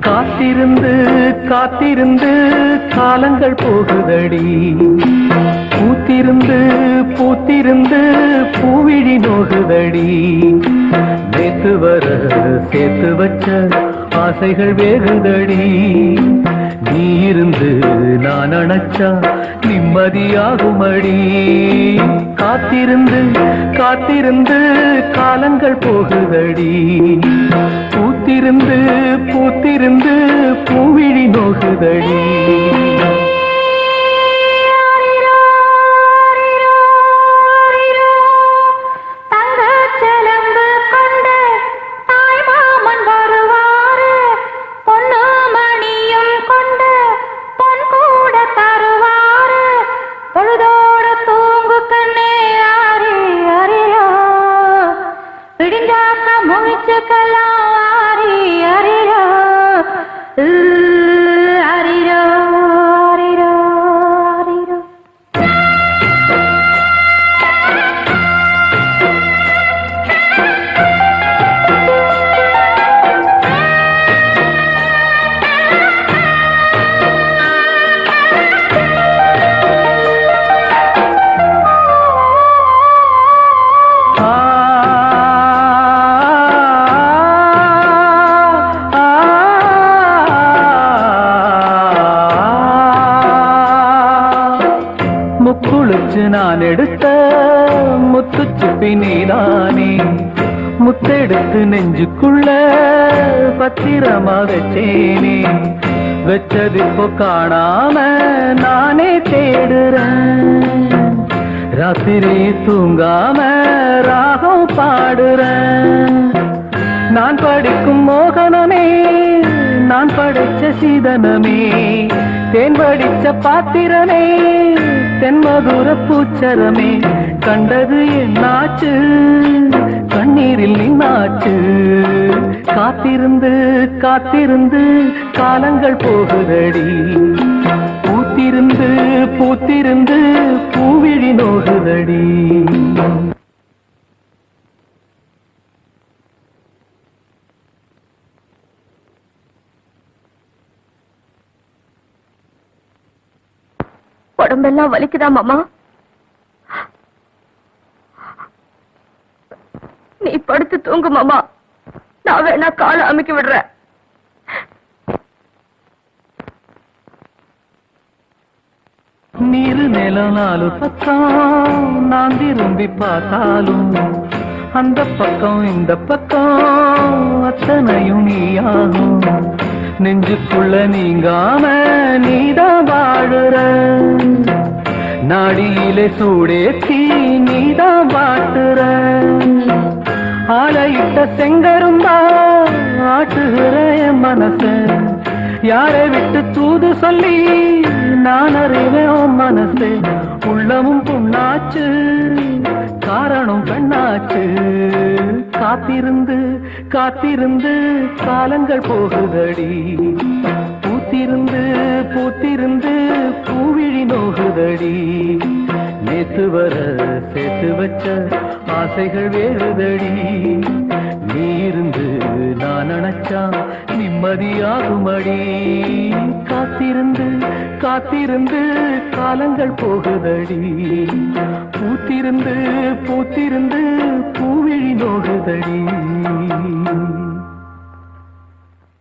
காத்திருந்து காத்திருந்து காலங்கள் போகுதடி. பூத்திருந்து பூத்திருந்து பூவிழி நோகுதடி. நேத்து வர சேர்த்து வச்ச ஆசைகள் வேகுதடி நீ இருந்து நான் அணைச்சா நிம்மதியாகுமடி. காத்திருந்து காத்திருந்து காலங்கள் போகுதடி. பூத்திருந்து பூத்திருந்து பூவிழி நோகுதடி. முக்குளிச்சு நான் எடுத்த முத்துச்சுப்பி நீதானே. முத்தெடுத்து நெஞ்சுக்குள்ள பத்திரமா வச்சேனே. வச்சது இப்போ காணாம நானே தேடுறேன். ராத்திரி தூங்காம ராகம் பாடுறேன். நான் படிக்கும் மோகனமே நான் படைச்ச சீதனமே. தேன் படிச்ச பாத்திரமே தென்மதுர பூச்சரமே கண்டது என்னாச்சு? கண்ணீரில் நின்னாச்சு. காத்திருந்து காத்திருந்து காலங்கள் போகுதடி. பூத்திருந்து பூத்திருந்து பூவிழி நோகுதடி. உடம்பெல்லாம் வலிக்குதா மாமா? நீ படுத்து தூங்கு மாமா. நான் வேணா காலை அமைக்க விடுறேன். நீரு நிலனாலும் நாலு பக்கம் நான் திரும்பி பார்த்தாலும் அந்த பக்கம் இந்த பக்கம் அத்தனையும் நீயாகும் நெஞ்சுக்குள்ள நீங்காம நீதான் வாழுற. நாடியிலே சூடேத்தி நீதான் வாட்டுற. ஆளையிட்ட செங்கரும்பா ஆட்டுகிற என் மனச. யாரை விட்டு தூது சொல்லி நான் அறிவேன் மனசு. உள்ளமும் புண்ணாச்சு காரணம் பெண்ணாச்சு. காத்திருந்து காத்திருந்து காலங்கள் போகுதடி. பூத்திருந்து பூத்திருந்து பூவிழி நோகுதடி. நேத்து வர சேர்த்து வச்ச ஆசைகள் வேறுதடி. நீ இருந்து நான் நினைச்சா நிம்மதியாகுமடி. காத்திருந்து காத்திருந்து காலங்கள் போகுதடி. பூத்திருந்து பூத்திருந்து பூவிழி நோகுதடி